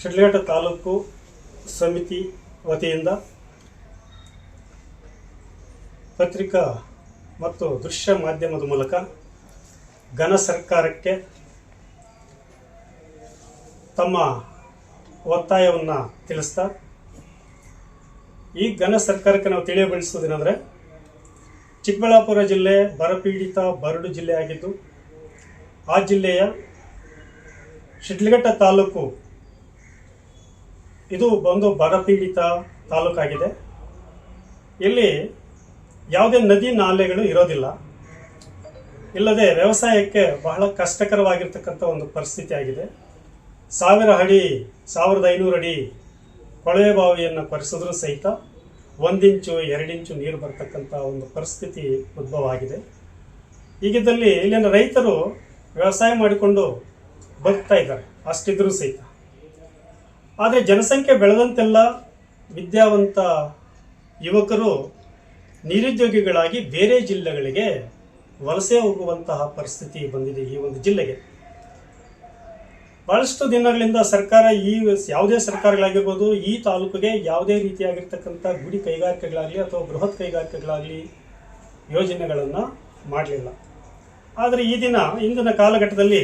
ಶಿಡ್ಲಘಟ್ಟ ತಾಲೂಕು ಸಮಿತಿ ವತಿಯಿಂದ ಪತ್ರಿಕಾ ಮತ್ತು ದೃಶ್ಯ ಮಾಧ್ಯಮದ ಮೂಲಕ ಘನ ಸರ್ಕಾರಕ್ಕೆ ತಮ್ಮ ಒತ್ತಾಯವನ್ನು ತಿಳಿಸ್ತಾ, ಈ ಘನ ಸರ್ಕಾರಕ್ಕೆ ನಾವು ತಿಳಿಯಬಳಸೋದೇನೆಂದರೆ ಚಿಕ್ಕಬಳ್ಳಾಪುರ ಜಿಲ್ಲೆ ಬರಪೀಡಿತ ಬರಡು ಜಿಲ್ಲೆಯಾಗಿದ್ದು ಆ ಜಿಲ್ಲೆಯ ಶಿಡ್ಲಘಟ್ಟ ತಾಲೂಕು ಇದು ಒಂದು ಬರಪೀಡಿತ ತಾಲೂಕಾಗಿದೆ. ಇಲ್ಲಿ ಯಾವುದೇ ನದಿ ನಾಲೆಗಳು ಇರೋದಿಲ್ಲ. ಇಲ್ಲದೆ ವ್ಯವಸಾಯಕ್ಕೆ ಬಹಳ ಕಷ್ಟಕರವಾಗಿರ್ತಕ್ಕಂಥ ಒಂದು ಪರಿಸ್ಥಿತಿ ಆಗಿದೆ. ಸಾವಿರ ಅಡಿ, ಸಾವಿರದ ಐನೂರು ಅಡಿ ಕೊಳವೆ ಬಾವಿಯನ್ನು ಕೊರೆಸಿದ್ರೂ ಸಹಿತ ಒಂದಿಂಚು ಎರಡಿಂಚು ನೀರು ಬರ್ತಕ್ಕಂಥ ಒಂದು ಪರಿಸ್ಥಿತಿ ಉದ್ಭವ ಆಗಿದೆ ಈಗಿದ್ದಲ್ಲಿ ಇಲ್ಲಿನ ರೈತರು ವ್ಯವಸಾಯ ಮಾಡಿಕೊಂಡು ಬದುಕ್ತಾ ಇದ್ದಾರೆ, ಅಷ್ಟಿದ್ರೂ ಸಹಿತ. ಆದರೆ ಜನಸಂಖ್ಯೆ ಬೆಳೆದಂತೆಲ್ಲ ವಿದ್ಯಾವಂತ ಯುವಕರು ನಿರುದ್ಯೋಗಿಗಳಾಗಿ ಬೇರೆ ಜಿಲ್ಲೆಗಳಿಗೆ ವಲಸೆ ಹೋಗುವಂತಹ ಪರಿಸ್ಥಿತಿ ಬಂದಿದೆ ಈ ಒಂದು ಜಿಲ್ಲೆಗೆ. ಬಹಳಷ್ಟು ದಿನಗಳಿಂದ ಸರ್ಕಾರ ಈ ಯಾವುದೇ ಸರ್ಕಾರಗಳಾಗಿರ್ಬೋದು, ಈ ತಾಲೂಕಿಗೆ ಯಾವುದೇ ರೀತಿಯಾಗಿರ್ತಕ್ಕಂಥ ಗುಡಿ ಕೈಗಾರಿಕೆಗಳಾಗಲಿ ಅಥವಾ ಬೃಹತ್ ಕೈಗಾರಿಕೆಗಳಾಗಲಿ ಯೋಜನೆಗಳನ್ನು ಮಾಡಲಿಲ್ಲ. ಆದರೆ ಈ ದಿನ, ಇಂದಿನ ಕಾಲಘಟ್ಟದಲ್ಲಿ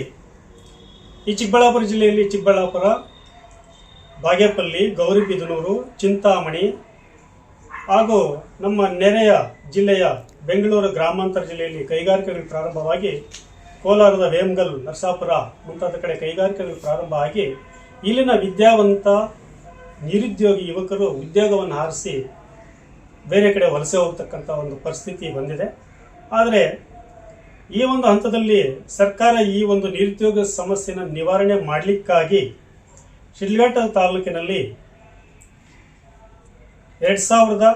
ಈ ಚಿಕ್ಕಬಳ್ಳಾಪುರ ಜಿಲ್ಲೆಯಲ್ಲಿ ಚಿಕ್ಕಬಳ್ಳಾಪುರ ಬಾಗೇಪಲ್ಲಿ ಗೌರಿಬಿದನೂರು ಚಿಂತಾಮಣಿ ಹಾಗೂ ನಮ್ಮ ನೆರೆಯ ಜಿಲ್ಲೆಯ ಬೆಂಗಳೂರು ಗ್ರಾಮಾಂತರ ಜಿಲ್ಲೆಯಲ್ಲಿ ಕೈಗಾರಿಕೆಗಳು ಪ್ರಾರಂಭವಾಗಿ ಕೋಲಾರದ ವೇಮಗಲ್, ನರಸಾಪುರ ಮುಂತಾದ ಕಡೆ ಕೈಗಾರಿಕೆಗಳು ಪ್ರಾರಂಭ ಆಗಿ ಇಲ್ಲಿನ ವಿದ್ಯಾವಂತ ನಿರುದ್ಯೋಗಿ ಯುವಕರು ಉದ್ಯೋಗವನ್ನು ಆರಿಸಿ ಬೇರೆ ಕಡೆ ವಲಸೆ ಹೋಗ್ತಕ್ಕಂಥ ಒಂದು ಪರಿಸ್ಥಿತಿ ಬಂದಿದೆ. ಆದರೆ ಈ ಒಂದು ಹಂತದಲ್ಲಿ ಸರ್ಕಾರ ಈ ಒಂದು ನಿರುದ್ಯೋಗ ಸಮಸ್ಯೆನ ನಿವಾರಣೆ ಮಾಡಲಿಕ್ಕಾಗಿ ಶಿಡ್ಲಘಟ್ಟ ತಾಲೂಕಿನಲ್ಲಿ ಎರಡು ಸಾವಿರದ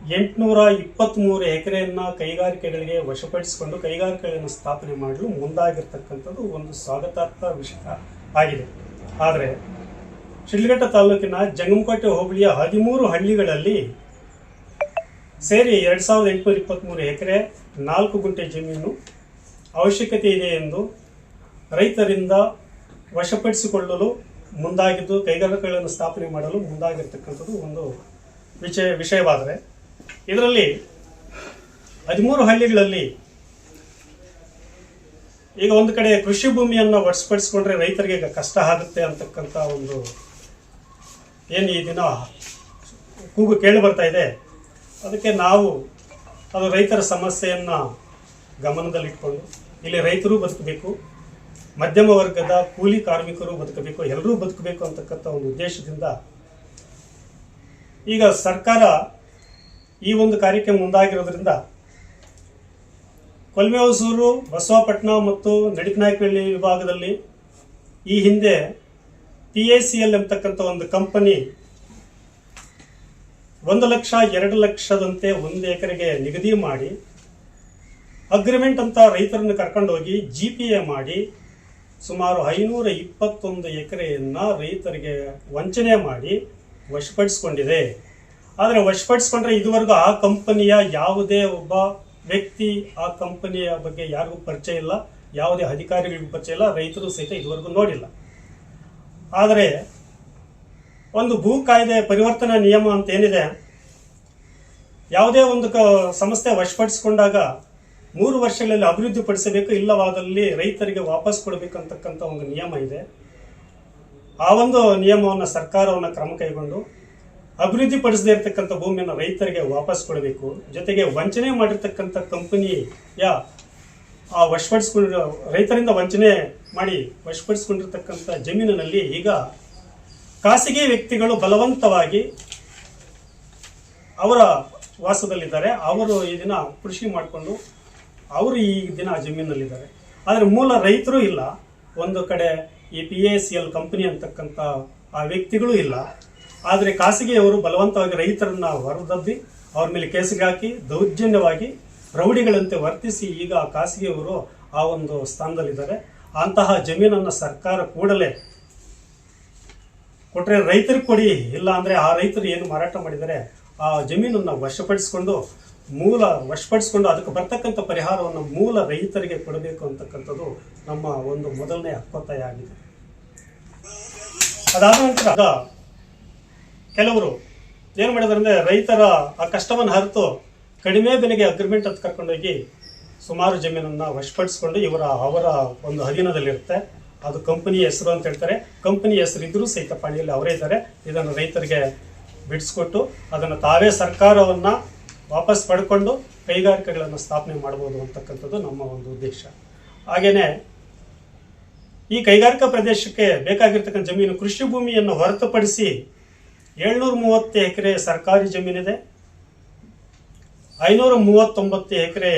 ಎಂಟುನೂರ ಇಪ್ಪತ್ತ್ಮೂರು ಎಕರೆಯನ್ನು ಕೈಗಾರಿಕೆಗಳಿಗೆ ವಶಪಡಿಸಿಕೊಂಡು ಕೈಗಾರಿಕೆಗಳನ್ನು ಸ್ಥಾಪನೆ ಮಾಡಲು ಮುಂದಾಗಿರ್ತಕ್ಕಂಥದ್ದು ಒಂದು ಸ್ವಾಗತಾರ್ಥ ವಿಷಯ ಆಗಿದೆ. ಆದರೆ ಶಿಡ್ಲಘಟ್ಟ ತಾಲೂಕಿನ ಜಂಗಮಕೋಟೆ ಹೋಬಳಿಯ ಹದಿಮೂರು ಹಳ್ಳಿಗಳಲ್ಲಿ ಸೇರಿ ಎರಡು ಸಾವಿರದ ಎಂಟುನೂರ ಇಪ್ಪತ್ತ್ಮೂರು ಎಕರೆ ನಾಲ್ಕು ಗುಂಟೆ ಜಮೀನು ಅವಶ್ಯಕತೆ ಇದೆ ಎಂದು ರೈತರಿಂದ ವಶಪಡಿಸಿಕೊಳ್ಳಲು ಮುಂದಾಗಿದ್ದು, ಕೈಗಾರಿಕೆಗಳನ್ನು ಸ್ಥಾಪನೆ ಮಾಡಲು ಮುಂದಾಗಿರ್ತಕ್ಕಂಥದ್ದು ಒಂದು ವಿಷಯ, ವಿಷಯವಾದರೆ, ಇದರಲ್ಲಿ ಹದಿಮೂರು ಹಳ್ಳಿಗಳಲ್ಲಿ ಈಗ ಒಂದು ಕಡೆ ಕೃಷಿ ಭೂಮಿಯನ್ನು ವಶಪಡಿಸಿಕೊಂಡ್ರೆ ರೈತರಿಗೆ ಈಗ ಕಷ್ಟ ಆಗುತ್ತೆ ಅಂತಕ್ಕಂಥ ಒಂದು ಏನು ಈ ದಿನ ಕೂಗು ಕೇಳಿ ಬರ್ತಾ ಇದೆ. ಅದಕ್ಕೆ ನಾವು ಅದು ರೈತರ ಸಮಸ್ಯೆಯನ್ನು ಗಮನದಲ್ಲಿಟ್ಕೊಂಡು, ಇಲ್ಲಿ ರೈತರು ಬದುಕಬೇಕು. ಮಧ್ಯಮ ವರ್ಗದ ಕೂಲಿ ಕಾರ್ಮಿಕರು ಬದುಕಬೇಕು, ಎಲ್ಲರೂ ಬದುಕಬೇಕು ಅಂತಕ್ಕಂಥ ಒಂದು ಉದ್ದೇಶದಿಂದ ಈಗ ಸರ್ಕಾರ ಈ ಒಂದು ಕಾರ್ಯಕ್ಕೆ ಮುಂದಾಗಿರೋದ್ರಿಂದ ಕೊಲ್ಮೆ ಹೊಸೂರು ಬಸವಪಟ್ಟಣ ಮತ್ತು ನಡಿಕನಾಯಕಹಳ್ಳಿ ವಿಭಾಗದಲ್ಲಿ ಈ ಹಿಂದೆ ಪಿ ಎ ಸಿ ಎಲ್ ಎಂಬತಕ್ಕಂಥ ಒಂದು ಕಂಪನಿ ಒಂದು ಲಕ್ಷ, ಎರಡು ಲಕ್ಷದಂತೆ ಒಂದು ಎಕರೆಗೆ ನಿಗದಿ ಮಾಡಿ, ಅಗ್ರಿಮೆಂಟ್ ಅಂತ ರೈತರನ್ನು ಕರ್ಕೊಂಡೋಗಿ ಜಿ ಪಿ ಎ ಮಾಡಿ ಸುಮಾರು ಐನೂರ ಇಪ್ಪತ್ತೊಂದು ಎಕರೆಯನ್ನು ರೈತರಿಗೆ ವಂಚನೆ ಮಾಡಿ ವಶಪಡಿಸಿಕೊಂಡಿದೆ. ಆದರೆ ವಶಪಡಿಸಿಕೊಂಡ್ರೆ ಇದುವರೆಗೂ ಆ ಕಂಪನಿಯ ಯಾವುದೇ ಒಬ್ಬ ವ್ಯಕ್ತಿ ಆ ಕಂಪನಿಯ ಬಗ್ಗೆ ಯಾರಿಗೂ ಪರಿಚಯ ಇಲ್ಲ, ಯಾವುದೇ ಅಧಿಕಾರಿಗಳಿಗೂ ಪರಿಚಯ ಇಲ್ಲ, ರೈತರು ಸಹಿತ ಇದುವರೆಗೂ ನೋಡಿಲ್ಲ. ಆದರೆ ಒಂದು ಭೂ ಕಾಯ್ದೆ ಪರಿವರ್ತನಾ ನಿಯಮ ಅಂತ ಏನಿದೆ, ಯಾವುದೇ ಒಂದು ಕ ಸಂಸ್ಥೆ ವಶಪಡಿಸಿಕೊಂಡಾಗ ಮೂರು ವರ್ಷಗಳಲ್ಲಿ ಅಭಿವೃದ್ಧಿ ಪಡಿಸಬೇಕು, ಇಲ್ಲವಾದಲ್ಲಿ ರೈತರಿಗೆ ವಾಪಸ್ ಕೊಡಬೇಕಂತಕ್ಕಂಥ ಒಂದು ನಿಯಮ ಇದೆ. ಆ ಒಂದು ನಿಯಮವನ್ನು ಸರ್ಕಾರವನ್ನು ಕ್ರಮ ಕೈಗೊಂಡು ಅಭಿವೃದ್ಧಿ ಪಡಿಸದೇ ಇರತಕ್ಕಂಥ ಭೂಮಿಯನ್ನು ರೈತರಿಗೆ ವಾಪಸ್ ಕೊಡಬೇಕು. ಜೊತೆಗೆ ವಂಚನೆ ಮಾಡಿರ್ತಕ್ಕಂಥ ಯಾ ಆ ವಶಪಡಿಸ್ಕೊಂಡಿರೋ, ರೈತರಿಂದ ವಂಚನೆ ಮಾಡಿ ವಶಪಡಿಸ್ಕೊಂಡಿರ್ತಕ್ಕಂಥ ಜಮೀನಿನಲ್ಲಿ ಈಗ ಖಾಸಗಿ ವ್ಯಕ್ತಿಗಳು ಬಲವಂತವಾಗಿ ಅವರ ವಾಸದಲ್ಲಿದ್ದಾರೆ. ಅವರು ಈ ದಿನ ಕೃಷಿ ಮಾಡಿಕೊಂಡು ಅವರು ಈ ದಿನ ಆ ಜಮೀನಲ್ಲಿದ್ದಾರೆ. ಆದರೆ ಮೂಲ ರೈತರು ಇಲ್ಲ. ಒಂದು ಕಡೆ ಈ ಪಿ ಎಸ್ ಎಲ್ ಕಂಪನಿ ಅಂತಕ್ಕಂಥ ಆ ವ್ಯಕ್ತಿಗಳು ಇಲ್ಲ. ಆದರೆ ಖಾಸಗಿಯವರು ಬಲವಂತವಾಗಿ ರೈತರನ್ನ ಹೊರದಬ್ಬಿ ಅವ್ರ ಮೇಲೆ ಕೇಸಿಗೆ ಹಾಕಿ ದೌರ್ಜನ್ಯವಾಗಿ ರೌಡಿಗಳಂತೆ ವರ್ತಿಸಿ ಈಗ ಆ ಖಾಸಗಿಯವರು ಆ ಒಂದು ಸ್ಥಾನದಲ್ಲಿದ್ದಾರೆ. ಅಂತಹ ಜಮೀನನ್ನು ಸರ್ಕಾರ ಕೂಡಲೇ ಕೊಟ್ಟರೆ ರೈತರಿಗೆ ಕೊಡಿ, ಇಲ್ಲ ಅಂದರೆ ಆ ರೈತರು ಏನು ಮಾರಾಟ ಮಾಡಿದರೆ ಆ ಜಮೀನನ್ನು ವಶಪಡಿಸಿಕೊಂಡು, ಮೂಲ ವಶಪಡಿಸಿಕೊಂಡು ಅದಕ್ಕೆ ಬರ್ತಕ್ಕಂಥ ಪರಿಹಾರವನ್ನು ಮೂಲ ರೈತರಿಗೆ ಕೊಡಬೇಕು ಅಂತಕ್ಕಂಥದ್ದು ನಮ್ಮ ಒಂದು ಮೊದಲನೇ ಹಕ್ಕೊತ್ತಾಯ ಆಗಿದೆ ಅದಾದ ನಂತರ ಕೆಲವರು ಏನು ಮಾಡಿದಾರೆ ರೈತರ ಆ ಕಷ್ಟವನ್ನು ಹರಿತು ಕಡಿಮೆ ಬೆಲೆಗೆ ಅಗ್ರಿಮೆಂಟ್ ಅಂತ ಕರ್ಕೊಂಡೋಗಿ ಸುಮಾರು ಜಮೀನನ್ನು ವಶಪಡಿಸ್ಕೊಂಡು ಇವರ, ಅವರ ಒಂದು ಅಧೀನದಲ್ಲಿರುತ್ತೆ. ಅದು ಕಂಪನಿ ಹೆಸರು ಅಂತ ಹೇಳ್ತಾರೆ. ಕಂಪನಿ ಹೆಸರು ಇದ್ರೂ ಸಹಿತ ಪಾಣಿಯಲ್ಲಿ ಅವರೇ ಇದ್ದಾರೆ. ಇದನ್ನು ರೈತರಿಗೆ ಬಿಡಿಸ್ಕೊಟ್ಟು ಅದನ್ನು ತಾವೇ ಸರ್ಕಾರವನ್ನು ವಾಪಸ್ ಪಡ್ಕೊಂಡು ಕೈಗಾರಿಕೆಗಳನ್ನು ಸ್ಥಾಪನೆ ಮಾಡ್ಬೋದು ಅಂತಕ್ಕಂಥದ್ದು ನಮ್ಮ ಒಂದು ಉದ್ದೇಶ. ಹಾಗೆಯೇ ಈ ಕೈಗಾರಿಕಾ ಪ್ರದೇಶಕ್ಕೆ ಬೇಕಾಗಿರ್ತಕ್ಕಂಥ ಜಮೀನು ಕೃಷಿ ಭೂಮಿಯನ್ನು ಹೊರತುಪಡಿಸಿ ಏಳ್ನೂರ ಮೂವತ್ತು ಎಕರೆ ಸರ್ಕಾರಿ ಜಮೀನಿದೆ. ಐನೂರ ಮೂವತ್ತೊಂಬತ್ತು ಎಕರೆ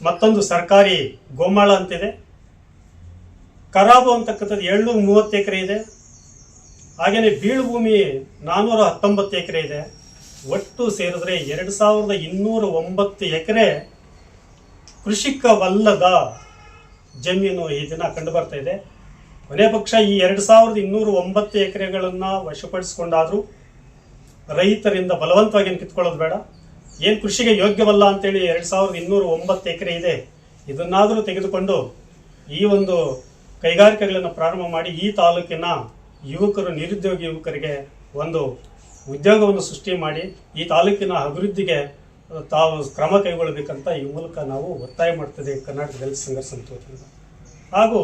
ಮತ್ತೊಂದು ಸರ್ಕಾರಿ ಗೋಮಾಳ ಅಂತಿದೆ. ಕರಾಬು ಅಂತಕ್ಕಂಥದ್ದು ಏಳ್ನೂರ ಮೂವತ್ತು ಎಕರೆ ಇದೆ. ಹಾಗೆಯೇ ಬೀಳು ಭೂಮಿ ನಾನ್ನೂರ ಹತ್ತೊಂಬತ್ತು ಎಕರೆ ಇದೆ. ಒಟ್ಟು ಸೇರಿದ್ರೆ ಎರಡು ಸಾವಿರದ ಇನ್ನೂರ ಒಂಬತ್ತು ಎಕರೆ ಕೃಷಿಕವಲ್ಲದ ಜಮೀನು ಈ ದಿನ ಕಂಡು ಬರ್ತಾ ಇದೆ. ಕೊನೆ ಪಕ್ಷ ಈ ಎರಡು ಸಾವಿರದ ಇನ್ನೂರ ಒಂಬತ್ತು ಎಕರೆಗಳನ್ನು ವಶಪಡಿಸಿಕೊಂಡಾದರೂ ರೈತರಿಂದ ಬಲವಂತವಾಗಿ ಏನು ಕಿತ್ಕೊಳ್ಳೋದು ಬೇಡ. ಏನು ಕೃಷಿಗೆ ಯೋಗ್ಯವಲ್ಲ ಅಂತೇಳಿ ಎರಡು ಸಾವಿರದ ಇನ್ನೂರ ಒಂಬತ್ತು ಎಕರೆ ಇದೆ. ಇದನ್ನಾದರೂ ತೆಗೆದುಕೊಂಡು ಈ ಒಂದು ಕೈಗಾರಿಕೆಗಳನ್ನು ಪ್ರಾರಂಭ ಮಾಡಿ ಈ ತಾಲೂಕಿನ ಯುವಕರು, ನಿರುದ್ಯೋಗಿ ಯುವಕರಿಗೆ ಒಂದು ಉದ್ಯೋಗವನ್ನು ಸೃಷ್ಟಿ ಮಾಡಿ ಈ ತಾಲೂಕಿನ ಅಭಿವೃದ್ಧಿಗೆ ತಾವು ಕ್ರಮ ಕೈಗೊಳ್ಳಬೇಕಂತ ಈ ಮೂಲಕ ನಾವು ಒತ್ತಾಯ ಮಾಡ್ತದೆ ಕರ್ನಾಟಕ ದಲಿತ ಸಂಘರ್ಷ ಸಮಿತಿ ಹಾಗೂ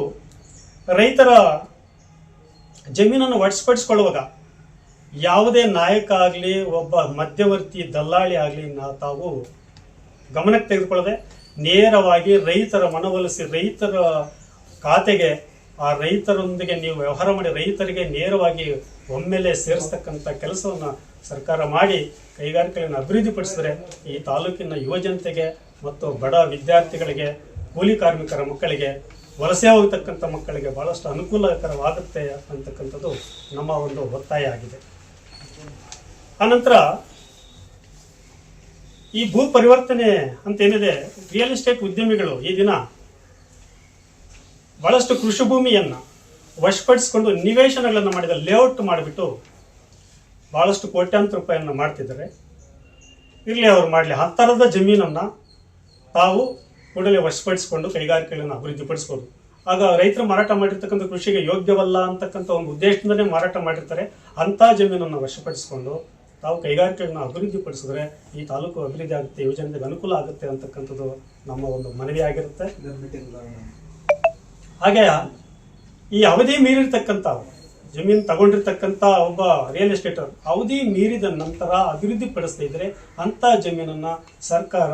ರೈತರ ಜಮೀನನ್ನು ಒಡಿಸ್ಪಡಿಸ್ಕೊಳ್ಳುವಾಗ ಯಾವುದೇ ನಾಯಕ ಆಗಲಿ, ಒಬ್ಬ ಮಧ್ಯವರ್ತಿ, ದಲ್ಲಾಳಿ ಆಗಲಿ ನಾ ತಾವು ಗಮನಕ್ಕೆ ತೆಗೆದುಕೊಳ್ಳದೆ ನೇರವಾಗಿ ರೈತರ ಮನವೊಲಿಸಿ ರೈತರ ಖಾತೆಗೆ ಆ ರೈತರೊಂದಿಗೆ ನೀವು ವ್ಯವಹಾರ ಮಾಡಿ, ರೈತರಿಗೆ ನೇರವಾಗಿ ಒಮ್ಮೆಲೆ ಸೇರಿಸ್ತಕ್ಕಂಥ ಕೆಲಸವನ್ನು ಸರ್ಕಾರ ಮಾಡಿ, ಕೈಗಾರಿಕೆಗಳನ್ನು ಅಭಿವೃದ್ಧಿಪಡಿಸಿದ್ರೆ ಈ ತಾಲೂಕಿನ ಯುವ ಜನತೆಗೆ ಮತ್ತು ಬಡ ವಿದ್ಯಾರ್ಥಿಗಳಿಗೆ, ಕೂಲಿ ಕಾರ್ಮಿಕರ ಮಕ್ಕಳಿಗೆ, ವಲಸೆ ಹೋಗ್ತಕ್ಕಂಥ ಮಕ್ಕಳಿಗೆ ಬಹಳಷ್ಟು ಅನುಕೂಲಕರವಾಗುತ್ತೆ ಅಂತಕ್ಕಂಥದ್ದು ನಮ್ಮ ಒಂದು ಒತ್ತಾಯ ಆಗಿದೆ. ಆನಂತರ ಈ ಭೂ ಪರಿವರ್ತನೆ ಅಂತ ಏನಿದೆ ರಿಯಲ್ ಎಸ್ಟೇಟ್ ಉದ್ಯಮಿಗಳು ಈ ದಿನ ಬಹಳಷ್ಟು ಕೃಷಿ ಭೂಮಿಯನ್ನು ವಶಪಡಿಸಿಕೊಂಡು ನಿವೇಶನಗಳನ್ನು ಮಾಡಿದ ಲೇಔಟ್ ಮಾಡಿಬಿಟ್ಟು ಬಹಳಷ್ಟು ಕೋಟ್ಯಾಂತರ ರೂಪಾಯಿಯನ್ನು ಮಾಡ್ತಿದ್ದಾರೆ. ಇರಲಿ ಅವ್ರು ಮಾಡಲಿ, ಆ ಥರದ ಜಮೀನನ್ನು ತಾವು ಕೂಡಲೇ ವಶಪಡಿಸಿಕೊಂಡು ಕೈಗಾರಿಕೆಗಳನ್ನು ಅಭಿವೃದ್ಧಿಪಡಿಸ್ಬೋದು. ಆಗ ರೈತರು ಮಾರಾಟ ಮಾಡಿರ್ತಕ್ಕಂಥ ಕೃಷಿಗೆ ಯೋಗ್ಯವಲ್ಲ ಅಂತಕ್ಕಂಥ ಒಂದು ಉದ್ದೇಶದಿಂದಲೇ ಮಾರಾಟ ಮಾಡಿರ್ತಾರೆ. ಅಂಥ ಜಮೀನನ್ನು ವಶಪಡಿಸಿಕೊಂಡು ತಾವು ಕೈಗಾರಿಕೆಗಳನ್ನು ಅಭಿವೃದ್ಧಿಪಡಿಸಿದ್ರೆ ಈ ತಾಲೂಕು ಅಭಿವೃದ್ಧಿ ಆಗುತ್ತೆ ಯೋಜನೆಗೆ ಅನುಕೂಲ ಆಗುತ್ತೆ ಅಂತಕ್ಕಂಥದ್ದು ನಮ್ಮ ಒಂದು ಮನವಿ ಆಗಿರುತ್ತೆ. ಹಾಗೆ ಈ ಅವಧಿ ಮೀರಿರ್ತಕ್ಕಂಥ ಜಮೀನು ತಗೊಂಡಿರ್ತಕ್ಕಂಥ ಒಬ್ಬ ರಿಯಲ್ ಎಸ್ಟೇಟರ್ ಅವಧಿ ಮೀರಿದ ನಂತರ ಅಭಿವೃದ್ಧಿ ಪಡಿಸ್ತಾ ಇದ್ರೆ ಅಂತ ಜಮೀನನ್ನ ಸರ್ಕಾರ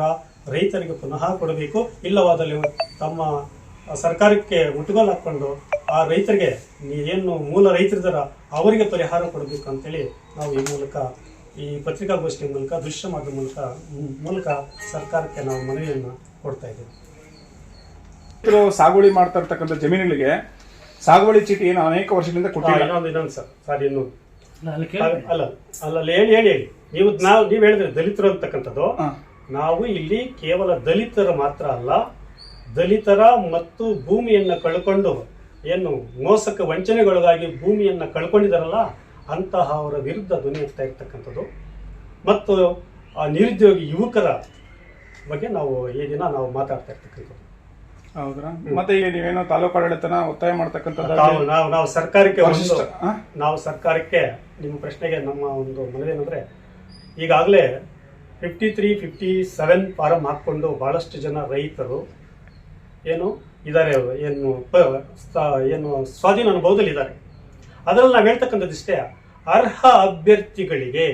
ರೈತರಿಗೆ ಪುನಃ ಕೊಡಬೇಕು. ಇಲ್ಲವಾದಲ್ಲಿ ತಮ್ಮ ಸರ್ಕಾರಕ್ಕೆ ಮುಟ್ಟುಗೋಲು ಹಾಕ್ಕೊಂಡು ಆ ರೈತರಿಗೆ ಏನು ಮೂಲ ರೈತರಿದಾರ ಅವರಿಗೆ ಪರಿಹಾರ ಕೊಡಬೇಕು ಅಂತೇಳಿ ನಾವು ಈ ಮೂಲಕ, ಈ ಪತ್ರಿಕಾಗೋಷ್ಠಿ ಮೂಲಕ, ದೃಶ್ಯ ಮಾಧ್ಯಮ ಮೂಲಕ ಮೂಲಕ ಸರ್ಕಾರಕ್ಕೆ ನಾವು ಮನವಿಯನ್ನು ಕೊಡ್ತಾ ಇದ್ದೀವಿ. ರೈತರು ಸಾಗುವಳಿ ಮಾಡ್ತಾ ಇರ್ತಕ್ಕಂಥ ಜಮೀನುಗಳಿಗೆ ಸಾಗುವಳಿ ಚೀಟಿ ಏನು ಅನೇಕ ವರ್ಷಗಳಿಂದ ಕೊಟ್ಟಿಲ್ಲ. ಇನ್ನೊಂದು ಇನ್ನೊಂದು ಸರ್ ಅಲ್ಲ ಅಲ್ಲ ಅಲ್ಲ ಹೇಳಿ ಹೇಳಿ ಹೇಳಿ. ನೀವು ನಾವು ನೀವು ಹೇಳಿದ್ರೆ ದಲಿತರು ಅಂತಕ್ಕಂಥದ್ದು ನಾವು ಇಲ್ಲಿ ಕೇವಲ ದಲಿತರು ಮಾತ್ರ ಅಲ್ಲ ದಲಿತರ ಮತ್ತು ಭೂಮಿಯನ್ನ ಕಳ್ಕೊಂಡು ಏನು ಮೋಸಕ್ಕೆ ವಂಚನೆಗೊಳಗಾಗಿ ಭೂಮಿಯನ್ನ ಕಳ್ಕೊಂಡಿದಾರಲ್ಲ ಅಂತಹ ಅವರ ವಿರುದ್ಧ ಧ್ವನಿ ಎತ್ತಾ ಇರ್ತಕ್ಕಂಥದ್ದು. ಮತ್ತು ಆ ನಿರುದ್ಯೋಗಿ ಯುವಕರ ಬಗ್ಗೆ ನಾವು ಈ ದಿನ ನಾವು ಮಾತಾಡ್ತಾ ಇರ್ತಕ್ಕಂಥದ್ದು. ಹೌದ್ರಾ ಮತ್ತೆ ಈಗ ನೀವೇನೋ ತಾಲೂಕು ಆಡಳಿತನ ಒತ್ತಾಯ ಮಾಡ್ತಕ್ಕಂಥದ್ದು ನಾವು ನಾವು ನಾವು ಸರ್ಕಾರಕ್ಕೆ ಒಂದು ವರಿಷ್ಠ? ನಾವು ಸರ್ಕಾರಕ್ಕೆ ನಿಮ್ಮ ಪ್ರಶ್ನೆಗೆ ನಮ್ಮ ಒಂದು ಮನವಿ ಏನಂದ್ರೆ ಈಗಾಗಲೇ fifty three fifty seven form ಹಾಕ್ಕೊಂಡು ಬಹಳಷ್ಟು ಜನ ರೈತರು ಏನು ಇದ್ದಾರೆ ಅವರು ಏನು ಪ ಏನು ಸ್ವಾಧೀನ ಅನುಭವದಲ್ಲಿ ಇದ್ದಾರೆ ಅದರಲ್ಲಿ ನಾವು ಹೇಳ್ತಕ್ಕಂಥದ್ದು ಇಷ್ಟೇ ಅರ್ಹ ಅಭ್ಯರ್ಥಿಗಳಿಗೆ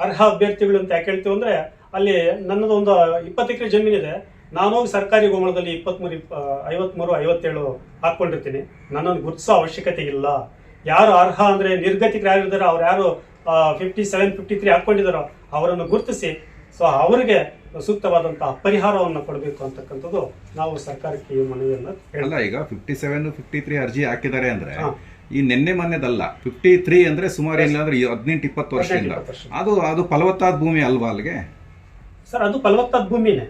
ಅರ್ಹ ಅಭ್ಯರ್ಥಿಗಳು ಅಂತ ಯಾಕೆ ಹೇಳ್ತೀವಿ ಅಂದ್ರೆ ಅಲ್ಲಿ ನನ್ನದು ಒಂದು ಇಪ್ಪತ್ತು ಎಕರೆ ಜಮೀನಿದೆ ನಾನು ಹೋಗಿ ಸರ್ಕಾರಿ ಗೋಮಳದಲ್ಲಿ ಇಪ್ಪತ್ಮೂರು ಇಪ್ಪ ಐವತ್ಮೂರು ಐವತ್ತೇಳು ಹಾಕೊಂಡಿರ್ತೀನಿ ನನ್ನನ್ನು ಗುರುತಿಸೋ ಅವಶ್ಯಕತೆ ಇಲ್ಲ. ಯಾರು ಅರ್ಹ ಅಂದ್ರೆ ನಿರ್ಗತಿಕರು ಯಾರಿದ್ದಾರೋ ಅವ್ರು ಯಾರು ಫಿಫ್ಟಿ ಸೆವೆನ್ ಫಿಫ್ಟಿ ತ್ರೀ ಹಾಕ್ಕೊಂಡಿದ್ದಾರೋ ಅವರನ್ನು ಗುರುತಿಸಿ ಸೊ ಅವರಿಗೆ ಸೂಕ್ತವಾದಂತಹ ಪರಿಹಾರವನ್ನು ಕೊಡಬೇಕು ಅಂತಕ್ಕಂಥದ್ದು ನಾವು ಸರ್ಕಾರಕ್ಕೆ ಈ ಮನವಿಯನ್ನು ಹೇಳಲ್ಲ ಅಲ್ಲ ಈಗ ಫಿಫ್ಟಿ ಸೆವೆನ್ ಫಿಫ್ಟಿ ತ್ರೀ ಅರ್ಜಿ ಹಾಕಿದ್ದಾರೆ ಅಂದ್ರೆ. ಈ ನಿನ್ನೆ ಮೊನ್ನೆದಲ್ಲ ಫಿಫ್ಟಿ ತ್ರೀ ಅಂದ್ರೆ ಸುಮಾರು ಇಲ್ಲ ಅಂದ್ರೆ ಹದಿನೆಂಟು ಇಪ್ಪತ್ತು ವರ್ಷದಿಂದ. ಇಪ್ಪತ್ತು ವರ್ಷ. ಅದು ಅದು ಫಲವತ್ತಾದ ಭೂಮಿ ಅಲ್ವಾ ಅಲ್ಲಿಗೆ? ಸರ್ ಅದು ಫಲವತ್ತಾದ ಭೂಮಿನೇ.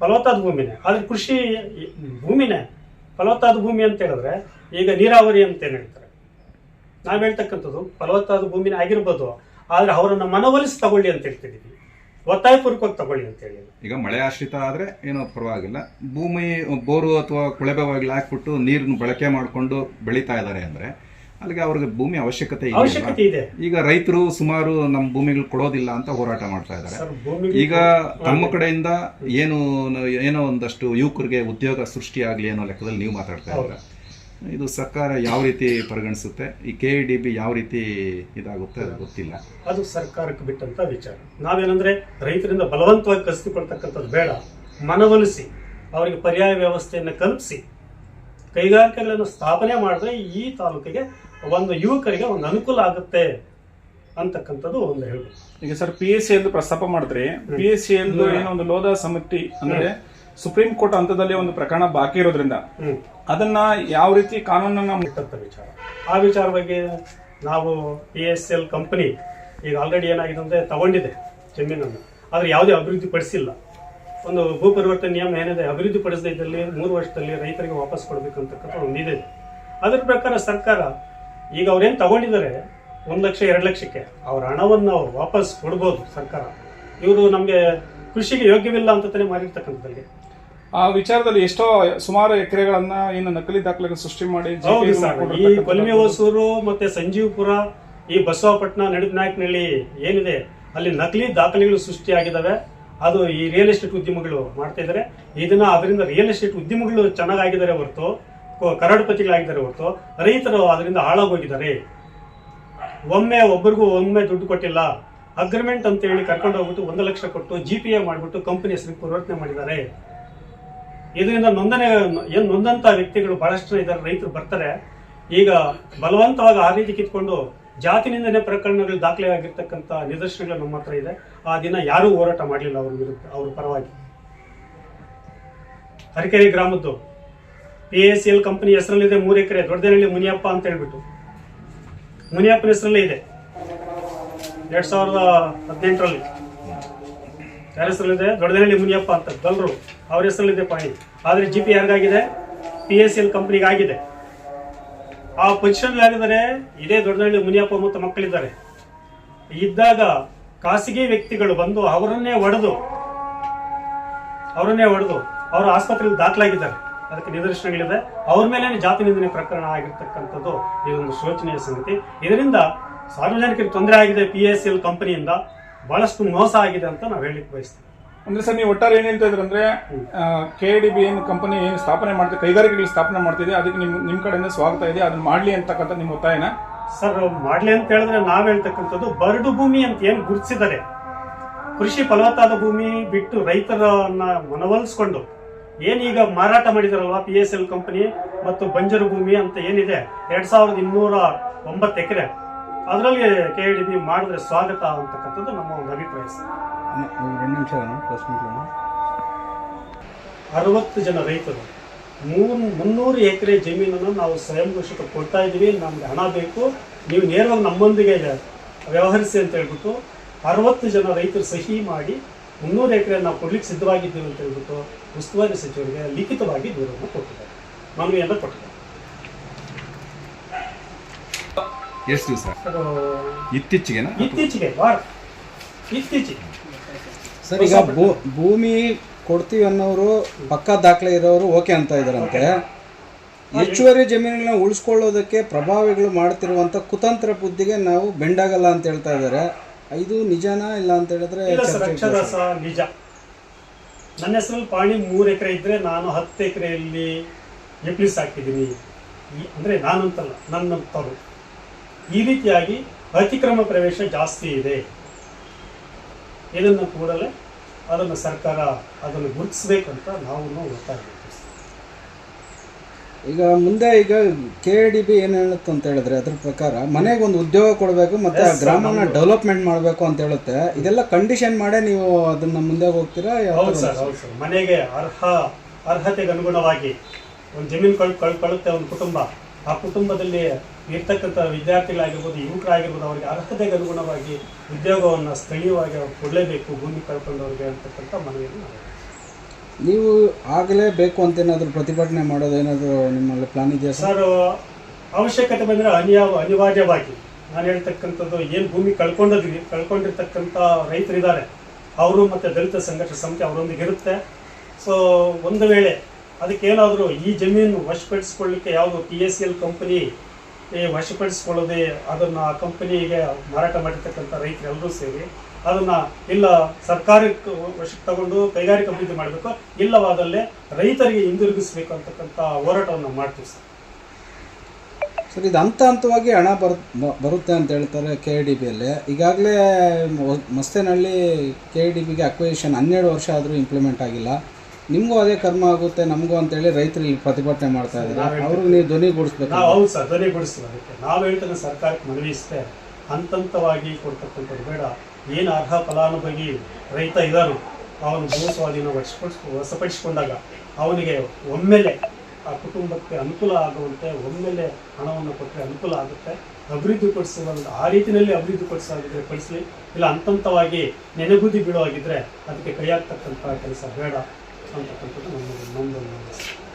ಫಲವತ್ತಾದ ಭೂಮಿನೇ. ಆದ್ರೆ ಕೃಷಿ ಭೂಮಿನೇ ಫಲವತ್ತಾದ ಭೂಮಿ ಅಂತ ಹೇಳಿದ್ರೆ ಈಗ ನೀರಾವರಿ ಅಂತ ಏನ್ ಹೇಳ್ತಾರೆ? ನಾವು ಹೇಳ್ತಕ್ಕಂಥದ್ದು ಫಲವತ್ತಾದ ಭೂಮಿನೇ ಆಗಿರ್ಬೋದು, ಆದ್ರೆ ಅವರನ್ನ ಮನವೊಲಿಸಿ ತಗೊಳ್ಳಿ ಅಂತ ಹೇಳ್ತಿದ್ದೀವಿ. ಒತ್ತಾಯಪೂರ್ವಕವಾಗಿ ತಗೊಳ್ಳಿ ಅಂತ ಹೇಳಿ. ಈಗ ಮಳೆ ಆಶ್ರಿತ ಆದ್ರೆ ಏನೋ ಪರವಾಗಿಲ್ಲ. ಭೂಮಿ, ಬೋರು ಅಥವಾ ಕೊಳವೆ ಬಾಗಿಲು ಹಾಕ್ಬಿಟ್ಟು ನೀರನ್ನು ಬಳಕೆ ಮಾಡಿಕೊಂಡು ಬೆಳೀತಾ ಇದ್ದಾರೆ ಅಂದ್ರೆ ಅಲ್ಲಿಗೆ ಅವ್ರಿಗೆ ಭೂಮಿ ಅವಶ್ಯಕತೆ ಇದೆ ಈಗ ರೈತರು ಸುಮಾರು ನಮ್ಮ ಭೂಮಿಗಳು ಕೊಡೋದಿಲ್ಲ ಅಂತ ಹೋರಾಟ ಮಾಡ್ತಾ ಇದ್ದಾರೆ. ಈಗ ತಮ್ಮ ಕಡೆಯಿಂದ ಏನು ಏನೋ ಒಂದಷ್ಟು ಯುವಕರಿಗೆ ಉದ್ಯೋಗ ಸೃಷ್ಟಿ ಆಗ್ಲಿ ಅನ್ನೋ ಲೆಕ್ಕದಲ್ಲಿ ನೀವು ಮಾತಾಡ್ತಾ ಇದ್ದೀರಾ? ಇದು ಸರ್ಕಾರ ಯಾವ ರೀತಿ ಪರಿಗಣಿಸುತ್ತೆ? ಈ ಕೆ ಡಿ ಬಿ ಯಾವ ರೀತಿ ಇದಾಗುತ್ತೆ ಅದು ಗೊತ್ತಿಲ್ಲ. ಅದು ಸರ್ಕಾರಕ್ಕೆ ಬಿಟ್ಟಂತ ವಿಚಾರ. ನಾವೇನಂದ್ರೆ ರೈತರಿಂದ ಬಲವಂತವಾಗಿ ಕಸಿದುಕೊಳ್ತಕ್ಕಂಥದ್ದು ಬೇಡ. ಮನವೊಲಿಸಿ ಅವರಿಗೆ ಪರ್ಯಾಯ ವ್ಯವಸ್ಥೆಯನ್ನು ಕಲ್ಪಿಸಿ ಕೈಗಾರಿಕೆಗಳನ್ನು ಸ್ಥಾಪನೆ ಮಾಡಿದ್ರೆ ಈ ತಾಲೂಕಿಗೆ ಒಂದು ಯುವಕರಿಗೆ ಒಂದು ಅನುಕೂಲ ಆಗುತ್ತೆ ಅಂತಕ್ಕಂಥದ್ದು ಒಂದು ಹೇಳ್ಬೋದು ಈಗ ಸರ್ ಪಿ ಎಸ್ ಸಿ ಎಂದು ಪ್ರಸ್ತಾಪ ಮಾಡಿದ್ರೆ ಪಿ ಎಸ್ ಸಿ ಎಂದು ಏನೋ ಒಂದು ಲೋಧ ಸಮಿತಿ ಅಂದ್ರೆ ಸುಪ್ರೀಂ ಕೋರ್ಟ್ ಹಂತದಲ್ಲಿ ಒಂದು ಪ್ರಕರಣ ಬಾಕಿ ಇರೋದ್ರಿಂದ ಅದನ್ನ ಯಾವ ರೀತಿ ಕಾನೂನನ್ನ ಮುಟ್ಟಂತ ವಿಚಾರ. ಆ ವಿಚಾರ ಬಗ್ಗೆ ನಾವು ಪಿ ಎಸ್ ಎಲ್ ಕಂಪನಿ ಈಗ ಆಲ್ರೆಡಿ ಏನಾಗಿದೆ ಅಂದ್ರೆ ತಗೊಂಡಿದೆ ಜಮೀನನ್ನು. ಆದ್ರೆ ಯಾವುದೇ ಅಭಿವೃದ್ಧಿ ಪಡಿಸಿಲ್ಲ. ಒಂದು ಭೂ ಪರಿವರ್ತನೆ ನಿಯಮ ಏನಿದೆ ಅಭಿವೃದ್ಧಿ ಪಡಿಸದೇ ಇದ್ದಲ್ಲಿ ಮೂರು ವರ್ಷದಲ್ಲಿ ರೈತರಿಗೆ ವಾಪಸ್ ಕೊಡಬೇಕಂತಕ್ಕಂಥ ಒಂದು ಇದೆ. ಅದರ ಪ್ರಕಾರ ಸರ್ಕಾರ ಈಗ ಅವ್ರೇನು ತಗೊಂಡಿದ್ದಾರೆ ಒಂದು ಲಕ್ಷ ಎರಡು ಲಕ್ಷಕ್ಕೆ ಅವ್ರ ಹಣವನ್ನು ಅವ್ರು ವಾಪಸ್ ಕೊಡ್ಬೋದು ಸರ್ಕಾರ. ಇವರು ನಮಗೆ ಕೃಷಿಗೆ ಯೋಗ್ಯವಿಲ್ಲ ಅಂತ ತಾನೇ ಮಾಡಿರ್ತಕ್ಕಂಥದ್ದಲ್ಲಿ ಆ ವಿಚಾರದಲ್ಲಿ ಎಷ್ಟೋ ಸುಮಾರು ಎಕರೆಗಳನ್ನ ಏನು ನಕಲಿ ದಾಖಲೆಗಳು ಸೃಷ್ಟಿ ಮಾಡಿ ಈ. ಕೊಲ್ಮೆ ಹೊಸೂರು ಮತ್ತೆ ಸಂಜೀವಪುರ ಈ ಬಸವಪಟ್ಟಣ ನಡುನಾಯಕನಹಳ್ಳಿ ಏನಿದೆ ಅಲ್ಲಿ ನಕಲಿ ದಾಖಲೆಗಳು ಸೃಷ್ಟಿಯಾಗಿದ್ದಾವೆ ಅದು ಈ ರಿಯಲ್ ಎಸ್ಟೇಟ್ ಉದ್ಯಮಗಳು ಮಾಡ್ತಾ ಇದ್ದಾರೆ ಇದನ್ನ ಅದರಿಂದ ರಿಯಲ್ ಎಸ್ಟೇಟ್ ಉದ್ಯಮಗಳು ಚೆನ್ನಾಗಾಗಿದ್ದಾರೆ ಹೊರತು ಕರಡುಪತಿಗಳಾಗಿದ್ದಾರೆ ಹೊರತು ರೈತರು ಅದರಿಂದ ಹಾಳಾಗೋಗಿದ್ದಾರೆ. ಒಮ್ಮೆ ಒಬ್ಬರಿಗೂ ಒಮ್ಮೆ ದುಡ್ಡು ಕೊಟ್ಟಿಲ್ಲ. ಅಗ್ರಿಮೆಂಟ್ ಅಂತ ಹೇಳಿ ಕರ್ಕೊಂಡು ಹೋಗ್ಬಿಟ್ಟು ಒಂದು ಲಕ್ಷ ಕೊಟ್ಟು ಜಿ ಪಿ ಎ ಮಾಡಿಬಿಟ್ಟು ಕಂಪನಿ ಹೆಸರಿಗೆ ಪರಿವರ್ತನೆ ಮಾಡಿದ್ದಾರೆ. ಇದರಿಂದ ನೊಂದನೆ ಏನು ನೊಂದಂತ ವ್ಯಕ್ತಿಗಳು ಬಹಳಷ್ಟು ಇದ್ದಾರೆ, ರೈತರು ಬರ್ತಾರೆ. ಈಗ ಬಲವಂತವಾಗಿ ಆ ರೀತಿ ಕಿತ್ಕೊಂಡು ಜಾತಿ ನಿಂದನೆ ಪ್ರಕರಣಗಳು ದಾಖಲೆ ಆಗಿರ್ತಕ್ಕಂಥ ನಿದರ್ಶನಗಳು ನಮ್ಮ ಹತ್ರ ಇದೆ. ಆ ದಿನ ಯಾರೂ ಹೋರಾಟ ಮಾಡಲಿಲ್ಲ ಅವ್ರ ವಿರುದ್ಧ, ಅವ್ರ ಪರವಾಗಿ. ಹರಿಕೆರೆ ಗ್ರಾಮದ್ದು. ಪಿ ಎಸ್ ಎಲ್ ಕಂಪನಿ ಹೆಸರಲ್ಲಿದೆ, ಮೂರು ಎಕರೆ ದೊಡ್ಡದೇನಹಳ್ಳಿ ಮುನಿಯಪ್ಪ ಅಂತ ಹೇಳ್ಬಿಟ್ಟು. ಮುನಿಯಪ್ಪನ ಹೆಸರಲ್ಲೇ ಇದೆ. ಎರಡ್ ಸಾವಿರದ ಹದಿನೆಂಟರಲ್ಲಿ. ಯಾರ ಹೆಸರಲ್ಲಿದೆ? ದೊಡ್ಡದೇನಹಳ್ಳಿ ಮುನಿಯಪ್ಪ ಅಂತ ಬಲ್ರು ಅವ್ರ ಹೆಸರಲ್ಲಿದೆ ಪಾಣಿ. ಆದರೆ ಜಿ ಪಿ ಯಾರಿಗಾಗಿದೆ? ಪಿ ಎಸ್ ಎಲ್ ಕಂಪ್ನಿಗೆ ಆಗಿದೆ ಆ ಪೊಸಿಷನ್ ಯಾರಿದ್ದಾರೆ? ಇದೇ ದೊಡ್ಡಹಳ್ಳಿ ಮುನಿಯಪ್ಪ ಮತ್ತು ಮಕ್ಕಳಿದ್ದಾರೆ. ಇದ್ದಾಗ ಖಾಸಗಿ ವ್ಯಕ್ತಿಗಳು ಬಂದು ಅವರನ್ನೇ ಒಡೆದು, ಅವರನ್ನೇ ಹೊಡೆದು ಅವರು ಆಸ್ಪತ್ರೆಯಲ್ಲಿ ದಾಖಲಾಗಿದ್ದಾರೆ. ಅದಕ್ಕೆ ನಿದರ್ಶನಗಳಿದೆ. ಅವ್ರ ಮೇಲೆ ಜಾತಿ ನಿಂದನೆ ಪ್ರಕರಣ ಆಗಿರ್ತಕ್ಕಂಥದ್ದು ಇದೊಂದು ಶೋಚನೀಯ ಸಂಗತಿ. ಇದರಿಂದ ಸಾರ್ವಜನಿಕರಿಗೆ ತೊಂದರೆ ಆಗಿದೆ ಪಿ ಎಸ್ ಎಲ್ ಕಂಪನಿಯಿಂದ. ಬಹಳಷ್ಟು ಮೋಸ ಆಗಿದೆ ಅಂತ ನಾವು ಹೇಳಲಿಕ್ಕೆ ಬಯಸ್ತೀವಿ. ಅಂದ್ರೆ ಸರ್ ನೀವು ಒಟ್ಟಾರೆ ಏನ್ ಹೇಳ್ತಾ ಇದ್ರ ಅಂದ್ರೆ ಕೆ ಡಿ ಬಿ ಏನು ಕಂಪನಿ ಏನು ಸ್ಥಾಪನೆ ಮಾಡ್ತಿದೆ ಕೈಗಾರಿಕೆಗಳು ಸ್ಥಾಪನೆ ಮಾಡ್ತಿದೆ ಅದಕ್ಕೆ ನಿಮ್ ನಿಮ್ ಕಡೆಯಿಂದ ಸ್ವಾಗತ ಇದೆ ಅದನ್ನ ಮಾಡ್ಲಿ ಅಂತಕ್ಕಂಥ ನಿಮ್ಮ ಒತ್ತಾಯನ? ಸರ್ ಮಾಡ್ಲಿ ಅಂತ ಹೇಳಿದ್ರೆ ನಾವ್ ಹೇಳ್ತಕ್ಕಂಥದ್ದು ಬರಡು ಭೂಮಿ ಅಂತ ಏನು ಗುರುತಿಸಿದ್ದಾರೆ. ಕೃಷಿ ಫಲವತ್ತಾದ ಭೂಮಿ ಬಿಟ್ಟು ರೈತರನ್ನ ಮನವೊಲಿಸ್ಕೊಂಡು ಏನೀಗ ಮಾರಾಟ ಮಾಡಿದಾರಲ್ವಾ ಪಿ ಎಸ್ ಎಲ್ ಕಂಪನಿ ಮತ್ತು ಬಂಜರು ಭೂಮಿ ಅಂತ ಏನಿದೆ? ಎರಡ್ ಸಾವಿರದ ಇನ್ನೂರ ಒಂಬತ್ತು ಎಕರೆ. ಅದರಲ್ಲಿ ಕೆ ಡಿ ಬಿ ಮಾಡಿದ್ರೆ ಸ್ವಾಗತ ಅಂತಕ್ಕಂಥದ್ದು ನಮ್ಮ ಒಂದು ಅಭಿಪ್ರಾಯ ಅರವತ್ತು ಜನ ರೈತರು ಮೂರ್ ಮುನ್ನೂರು ಎಕರೆ ಜಮೀನನ್ನು ನಾವು ಸ್ವಯಂ ಘೋಷಿತ ಕೊಡ್ತಾ ಇದ್ದೀವಿ ನಮ್ಗೆ ಹಣ ಬೇಕು. ನೀವು ನೇರವಾಗಿ ನಮ್ಮೊಂದಿಗೆ ವ್ಯವಹರಿಸಿ ಅಂತ ಹೇಳ್ಬಿಟ್ಟು ಅರವತ್ತು ಜನ ರೈತರು ಸಹಿ ಮಾಡಿ ಮುನ್ನೂರು ಎಕರೆ ನಾವು ಕೊಡ್ಲಿಕ್ಕೆ ಸಿದ್ಧವಾಗಿದ್ದೀವಿ ಅಂತ ಹೇಳ್ಬಿಟ್ಟು ಉಸ್ತುವಾರಿ ಸಚಿವರಿಗೆ ಲಿಖಿತವಾಗಿ ದೂರನ್ನು ಕೊಟ್ಟಿದ್ದಾರೆ. ಮನವಿಯನ್ನು ಕೊಟ್ಟಿದ್ದಾರೆ. ಎಷ್ಟು ದಿವಸ? ಇತ್ತೀಚೆಗೆ ಇತ್ತೀಚೆಗೆನಾ? ಇತ್ತೀಚೆಗೆ ವಾರ. ಇತ್ತೀಚೆಗೆ. ಸರ್ ಈಗ ಭೂ- ಭೂಮಿ ಕೊಡ್ತೀವಿ ಅನ್ನೋರು ಪಕ್ಕಾ ದಾಖಲೆ ಇರೋರು ಓಕೆ ಅಂತ ಇದಾರಂತೆ. ಹೆಚ್ಚುವರಿ ಜಮೀನುಗಳನ್ನ ಉಳಿಸ್ಕೊಳ್ಳೋದಕ್ಕೆ ಪ್ರಭಾವಿಗಳು ಮಾಡ್ತಿರುವಂತ ಕುತಂತ್ರ ಬುದ್ಧಿಗೆ ನಾವು ಬೆಂಡಾಗಲ್ಲ ಅಂತ ಹೇಳ್ತಾ ಇದ್ದಾರೆ ಇದು ನಿಜನಾ ಇಲ್ಲ ಅಂತ ಹೇಳಿದ್ರೆ ನಿಜ. ನನ್ನ ಹೆಸರಲ್ಲಿ ಪಾಣಿ ಮೂರು ಎಕರೆ ಇದ್ರೆ ನಾನು ಹತ್ತು ಎಕರೆಯಲ್ಲಿ ಎಪ್ಲಿಸ್ ಹಾಕಿದ್ದೀನಿ. ಈ ಅಂದರೆ ನಾನಂತಲ್ಲ ನನ್ನಂತರು ಈ ರೀತಿಯಾಗಿ ಅತಿಕ್ರಮ ಪ್ರವೇಶ ಜಾಸ್ತಿ ಇದೆ. ಇದನ್ನು ಕೂಡಲೇ ಅದನ್ನು ಸರ್ಕಾರ ಅದನ್ನು ಗುರುತಿಸಬೇಕಂತ ನಾವು ಒತ್ತಾಯ ಮಾಡ್ತೀವಿ. ಈಗ ಮುಂದೆ ಈಗ ಕೆ ಡಿ ಬಿ ಏನ್ ಹೇಳುತ್ತೆ ಅಂತ ಹೇಳಿದ್ರೆ ಅದ್ರ ಪ್ರಕಾರ ಮನೆಗೆ ಒಂದು ಉದ್ಯೋಗ ಕೊಡಬೇಕು ಮತ್ತೆ ಆ ಗ್ರಾಮನ ಡೆವಲಪ್ಮೆಂಟ್ ಮಾಡಬೇಕು ಅಂತ ಹೇಳುತ್ತೆ. ಇದೆಲ್ಲ ಕಂಡೀಷನ್ ಮಾಡೇ ನೀವು ಅದನ್ನ ಮುಂದೆ ಹೋಗ್ತೀರಾ? ಹೌದು ಸರ್ ಹೌದು ಸರ್. ಮನೆಗೆ ಅರ್ಹ ಅರ್ಹತೆಗೆ ಅನುಗುಣವಾಗಿ ಒಂದು ಜಮೀನು ಕಳ್ ಕಳ್ಕೊಳ್ಳುತ್ತೆ ಒಂದು ಕುಟುಂಬ. ಆ ಕುಟುಂಬದಲ್ಲಿ ಇರ್ತಕ್ಕಂಥ ವಿದ್ಯಾರ್ಥಿಗಳಾಗಿರ್ಬೋದು ಯುವಕರಾಗಿರ್ಬೋದು ಅವರಿಗೆ ಅರ್ಹತೆಗೆ ಅನುಗುಣವಾಗಿ ಉದ್ಯೋಗವನ್ನು ಸ್ಥಳೀಯವಾಗಿ ಅವ್ರು ಕೊಡಲೇಬೇಕು ಭೂಮಿ ಕಳ್ಕೊಂಡವ್ರಿಗೆ ಅಂತಕ್ಕಂಥ ಮನವಿಯನ್ನು ನಾವು ಆಗಲೇ ಬೇಕು ಅಂತ ಏನಾದರೂ ಪ್ರತಿಭಟನೆ ಮಾಡೋದು ಏನಾದರೂ ನಿಮ್ಮಲ್ಲಿ ಪ್ಲಾನ್ ಇದೆಯಾ ಸರ್? ಸರ್, ಅವಶ್ಯಕತೆ ಬಂದರೆ ಅನಿಯ ಅನಿವಾರ್ಯವಾಗಿ. ನಾನು ಹೇಳ್ತಕ್ಕಂಥದ್ದು ಏನು ಭೂಮಿ ಕಳ್ಕೊಂಡಿದ್ವಿ, ಕಳ್ಕೊಂಡಿರ್ತಕ್ಕಂಥ ರೈತರಿದ್ದಾರೆ. ಅವರು ಮತ್ತು ದಲಿತ ಸಂಘರ್ಷ ಸಮಿತಿ ಅವರೊಂದಿಗೆ ಇರುತ್ತೆ. ಸೊ ಒಂದು ವೇಳೆ ಅದಕ್ಕೇನಾದರೂ ಈ ಜಮೀನು ವಶಪಡಿಸ್ಕೊಳ್ಳಿಕ್ಕೆ ಯಾವುದು P S C L company ವಶಪಡಿಸ್ಕೊಳ್ಳದೆ ಅದನ್ನು ಆ ಕಂಪನಿಗೆ ಮಾರಾಟ ಮಾಡಿರ್ತಕ್ಕಂಥ ರೈತರೆಲ್ಲರೂ ಸೇರಿ ಅದನ್ನು ಇಲ್ಲ ಸರ್ಕಾರಕ್ಕೆ ವಶಕ್ಕೆ ತಗೊಂಡು ಕೈಗಾರಿಕಾ ಅಭಿವೃದ್ಧಿ ಮಾಡಬೇಕು ಇಲ್ಲವಾದಲ್ಲಿ ರೈತರಿಗೆ ಹಿಂದಿರುಗಿಸ್ಬೇಕು ಅಂತಕ್ಕಂಥ ಹೋರಾಟವನ್ನು ಮಾಡ್ತೀವಿ ಸರ್. ಸರ್ ಇದು ಹಂತ ಹಂತವಾಗಿ ಹಣ ಬರ್ ಬರುತ್ತೆ ಅಂತ ಹೇಳ್ತಾರೆ ಕೆ ಡಿ ಬಿಯಲ್ಲಿ ಈಗಾಗಲೇ ಮಸ್ತೇನಹಳ್ಳಿ ಕೆ ಡಿ ಬಿಗೆ ಅಕ್ವೇಷನ್ ಹನ್ನೆರಡು ವರ್ಷ ಆದರೂ ಇಂಪ್ಲಿಮೆಂಟ್ ಆಗಿಲ್ಲ. ನಿಮಗೂ ಅದೇ ಕರ್ಮ ಆಗುತ್ತೆ ನಮಗೂ ಅಂತೇಳಿ ರೈತರು ಇಲ್ಲಿ ಪ್ರತಿಭಟನೆ ಮಾಡ್ತಾ ಇದ್ದಾರೆ. ಅವ್ರಿಗೆ ನೀವು ಧ್ವನಿಗೂಡಿಸ್ಬೇಕು ನಾವು ಹೌದು ಸರ್ ಧ್ವನಿಗೊಳಿಸ್ತೀವಿ ಅದಕ್ಕೆ. ನಾವು ಹೇಳ್ತೇನೆ ಸರ್ಕಾರಕ್ಕೆ ಮನವಿಸ್ತೇ ಹಂತ ಹಂತವಾಗಿ ಕೊಡ್ತಕ್ಕಂಥದ್ದು ಬೇಡ. ಏನು ಅರ್ಹ ಫಲಾನುಭವಿ ರೈತ ಇದ್ದಾರೋ ಅವನು ಭೂ ಸ್ವಾಧೀನ ವಶಪಡಿಸ್ ವಶಪಡಿಸಿಕೊಂಡಾಗ ಅವನಿಗೆ ಒಮ್ಮೆಲೆ ಆ ಕುಟುಂಬಕ್ಕೆ ಅನುಕೂಲ ಆಗುವಂತೆ, ಒಮ್ಮೆಲೆ ಹಣವನ್ನು ಕೊಟ್ಟರೆ ಅನುಕೂಲ ಆಗುತ್ತೆ. ಅಭಿವೃದ್ಧಿ ಪಡಿಸುವಂತ ಆ ರೀತಿಯಲ್ಲಿ ಅಭಿವೃದ್ಧಿ ಪಡಿಸೋದಿದ್ರೆ ಪಡಿಸಲಿ. ಇಲ್ಲ ಹಂತ ಹಂತವಾಗಿ ನೆನೆಗುದಿ ಆಗಿದ್ದರೆ ಅದಕ್ಕೆ ಕೈಯಾಗ್ತಕ್ಕಂಥ ಕೆಲಸ ಬೇಡ ಅಂತಕ್ಕಂಥದ್ದು ನಮ್ಮ ನಮ್ಮದೊಂದು